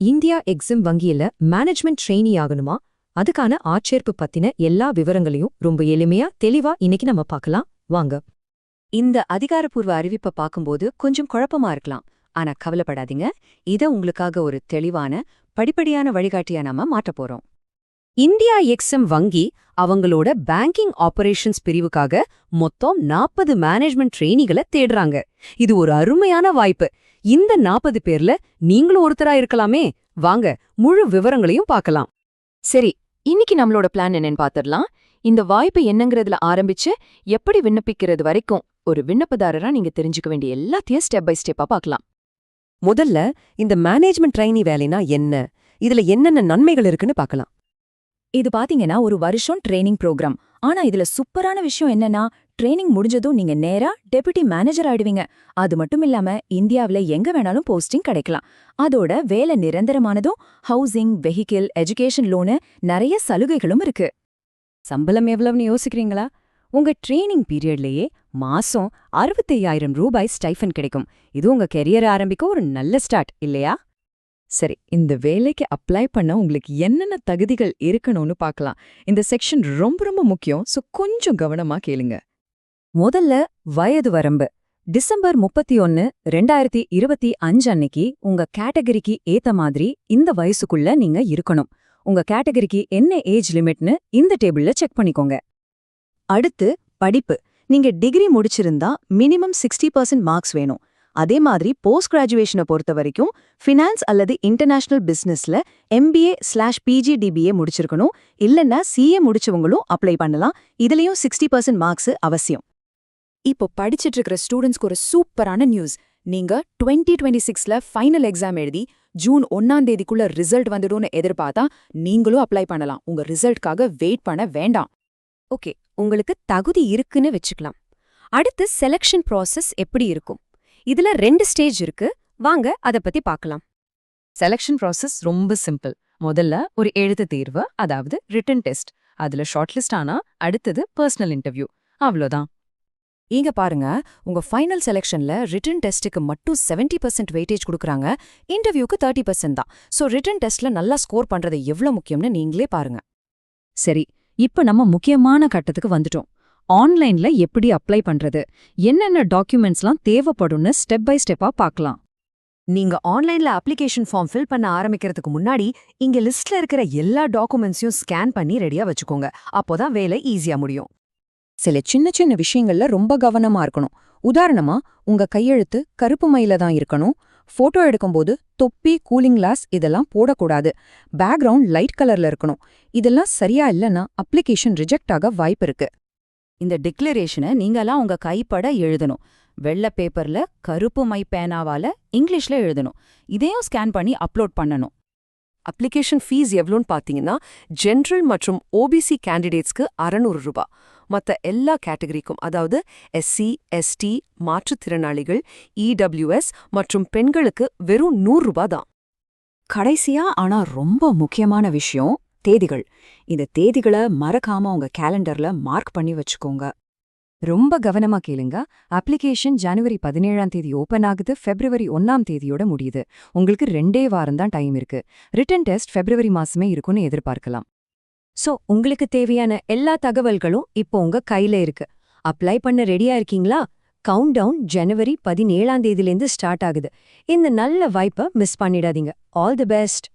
India Exim வங்கியில management trainee ஆகணுமா? அதுக்கான ஆட்சேர்ப்பு பத்தின எல்லா விவரங்களையும் ரொம்ப எளிமையா தெளிவா இன்னைக்கு நம்ம பார்க்கலாம். வாங்க. இந்த அதிகாரப்பூர்வ அறிவிப்பை பார்க்கும்போது கொஞ்சம் குழப்பமா இருக்கலாம். ஆனா கவலைப்படாதீங்க. இத உங்களுக்காக ஒரு தெளிவான படிப்படியான வழிகாட்டியா நாம மாட்டப் போறோம். இந்தியா எக்ஸம் வங்கி அவங்களோட பேங்கிங் ஆபரேஷன்ஸ் பிரிவுக்காக மொத்தம் நாற்பது மேனேஜ்மெண்ட் ட்ரெயினிகளை தேடுறாங்க. இது ஒரு அருமையான வாய்ப்பு. இந்த நாற்பது பேர்ல நீங்களும் ஒருத்தரா இருக்கலாமே. வாங்க முழு விவரங்களையும் பார்க்கலாம். சரி இன்னைக்கு நம்மளோட பிளான் என்னன்னு பாத்துடலாம். இந்த வாய்ப்பு என்னங்கறதுல ஆரம்பிச்சு எப்படி விண்ணப்பிக்கிறது வரைக்கும் ஒரு விண்ணப்பதாரரா நீங்க தெரிஞ்சுக்க வேண்டிய எல்லாத்தையும் ஸ்டெப் பை ஸ்டெப்பா பார்க்கலாம் முதல்ல இந்த மேனேஜ்மெண்ட் ட்ரெயினி வேலைனா என்ன? இதுல என்னென்ன நன்மைகள் இருக்குன்னு பார்க்கலாம் இது பாத்தீங்கன்னா ஒரு வருஷம் ட்ரைனிங் ப்ரோக்ராம் ஆனா இதுல சூப்பரான விஷயம் என்னன்னா ட்ரைனிங் முடிஞ்சதும் நீங்க நேரா டெபுட்டி மேனேஜர் ஆயிடுவீங்க. அது மட்டும் இல்லாம இந்தியாவுல எங்க வேணாலும் போஸ்டிங் கிடைக்கலாம். அதோட வேலை நிரந்தரமானதும் ஹவுசிங் வெஹிக்கிள் எஜுகேஷன் லோனு நிறைய சலுகைகளும் இருக்கு. சம்பளம் எவ்வளவுன்னு யோசிக்கிறீங்களா? உங்க ட்ரெயினிங் பீரியட்லயே மாசம் அறுபத்தையாயிரம் ரூபாய் ஸ்டைஃபன் கிடைக்கும். இது உங்க கெரியர் ஆரம்பிக்க ஒரு நல்ல ஸ்டார்ட் இல்லையா? சரி இந்த வேலைக்கு அப்ளை பண்ண உங்களுக்கு என்னென்ன தகுதிகள் இருக்கணும்னு பார்க்கலாம். இந்த செக்ஷன் ரொம்ப ரொம்ப முக்கியம். சோ கொஞ்சம் கவனமா கேளுங்க. முதல்ல வயது வரம்பு. டிசம்பர் முப்பத்தி ஒன்னு ரெண்டாயிரத்தி இருபத்தி அஞ்சு அன்னைக்கு உங்க கேட்டகரிக்கு ஏத்த மாதிரி இந்த வயசுக்குள்ள நீங்க இருக்கணும். உங்க கேட்டகரிக்கு என்ன ஏஜ் லிமிட்னு இந்த டேபிள்ல செக் பண்ணிக்கோங்க. அடுத்து படிப்பு. நீங்க டிகிரி முடிச்சிருந்தா மினிமம் சிக்ஸ்டி பர்சன்ட் மார்க்ஸ் வேணும். அதே மாதிரி போஸ்ட் கிராஜுவேஷனை பொறுத்த வரைக்கும் ஃபினான்ஸ் அல்லது இன்டர்நேஷனல் பிஸ்னஸில் எம்பிஏ ஸ்லாஷ் பிஜிடிபிஏ முடிச்சிருக்கணும். இல்லைன்னா சிஏ முடிச்சவங்களும் அப்ளை பண்ணலாம். இதுலயும் சிக்ஸ்டி பர்சன்ட் மார்க்ஸ் அவசியம். இப்போ படிச்சிட்டு இருக்கிற ஸ்டூடெண்ட்ஸ்க்கு ஒரு சூப்பரான நியூஸ் நீங்க டுவெண்ட்டி டுவெண்ட்டி சிக்ஸ்ல ஃபைனல் எக்ஸாம் எழுதி ஜூன் ஒன்னாம் தேதிக்குள்ள ரிசல்ட் வந்துடும்னு எதிர்பார்த்தா நீங்களும் அப்ளை பண்ணலாம். உங்க ரிசல்ட்காக வெயிட் பண்ண வேண்டாம். ஓகே உங்களுக்கு தகுதி இருக்குன்னு வச்சுக்கலாம். அடுத்து செலெக்ஷன் ப்ராசஸ் எப்படி இருக்கும்? இதுல ரெண்டு ஸ்டேஜ் இருக்கு. வாங்க அத பத்தி பார்க்கலாம் செலக்ஷன் ப்ராசஸ் ரொம்ப சிம்பிள் முதல்ல ஒரு எழுத்து தேர்வு அதாவது ரிட்டன் டெஸ்ட் அதுல ஷார்ட் லிஸ்ட் ஆனா அடுத்தது பர்சனல் இன்டர்வியூ அவ்வளோதான். இங்க பாருங்க உங்க ஃபைனல் செலெக்ஷன்ல ரிட்டன் டெஸ்ட்டுக்கு மட்டும் 70% பர்சன்ட் வெயிட்டேஜ் கொடுக்குறாங்க. இன்டர்வியூக்கு தேர்ட்டி பர்சன்ட் தான். ஸோ ரிட்டன் டெஸ்ட்ல நல்லா ஸ்கோர் பண்றது எவ்வளவு முக்கியம்னு நீங்களே பாருங்க. சரி இப்ப நம்ம முக்கியமான கட்டத்துக்கு வந்துட்டோம். ஆன்லைன்ல எப்படி அப்ளை பண்றது? என்னென்ன டாக்குமெண்ட்ஸ்லாம் தேவைப்படும்னு ஸ்டெப் பை ஸ்டெப்பா பார்க்கலாம் நீங்க ஆன்லைன்ல அப்ளிகேஷன் ஃபார்ம் ஃபில் பண்ண ஆரம்பிக்கிறதுக்கு முன்னாடி இங்க லிஸ்ட்ல இருக்கிற எல்லா டாக்குமெண்ட்ஸையும் ஸ்கேன் பண்ணி ரெடியா வச்சுக்கோங்க. அப்போதான் வேலை ஈஸியா முடியும். சில சின்ன சின்ன விஷயங்கள்ல ரொம்ப கவனமா இருக்கணும். உதாரணமா உங்க கையெழுத்து கருப்பு மயில தான் இருக்கணும். போட்டோ எடுக்கும்போது தொப்பி கூலிங் கிளாஸ் இதெல்லாம் போடக்கூடாது. பேக்ரவுண்ட் லைட் கலர்ல இருக்கணும். இதெல்லாம் சரியா இல்லைன்னா அப்ளிகேஷன் ரிஜெக்ட் ஆக வாய்ப்பு இருக்கு. இந்த டிக்ளரேஷனை நீங்கலாம் உங்க கைப்பட எழுதணும். வெள்ளை பேப்பர்ல கருப்பு மை பேனாவால இங்கிலீஷ்ல எழுதணும். இதையும் ஸ்கேன் பண்ணி அப்லோட் பண்ணணும். அப்ளிகேஷன் ஃபீஸ் எவ்வளோன்னு பார்த்தீங்கன்னா ஜென்ரல் மற்றும் ஓபிசி கேண்டிடேட்ஸ்க்கு அறநூறு ரூபா. மற்ற எல்லா கேட்டகரிக்கும் அதாவது எஸ்சி எஸ்டி மாற்றுத்திறனாளிகள் இடபிள்யூஎஸ் மற்றும் பெண்களுக்கு வெறும் நூறு ரூபா தான். கடைசியா ஆனா ரொம்ப முக்கியமான விஷயம் தேதிகள். இந்த தேதிகளை மறக்காம உங்க கேலண்டர்ல மார்க் பண்ணி வச்சுக்கோங்க. ரொம்ப கவனமா கேளுங்க. அப்ளிகேஷன் ஜனவரி பதினேழாம் தேதி ஓபன் ஆகுது. ஃபெப்ரவரி ஒன்னாம் தேதியோட முடியுது. உங்களுக்கு ரெண்டே வாரம் தான் டைம் இருக்கு. ரிட்டன் டெஸ்ட் ஃபெப்ரவரி மாசமே இருக்கும்னு எதிர்பார்க்கலாம். சோ உங்களுக்கு தேவையான எல்லா தகவல்களும் இப்போ உங்க கையில இருக்கு. அப்ளை பண்ண ரெடியா இருக்கீங்களா? கவுண்ட் டவுன் ஜனவரி பதினேழாம் தேதியிலேருந்து ஸ்டார்ட் ஆகுது. இந்த நல்ல வாய்ப்பை மிஸ் பண்ணிடாதீங்க. All the best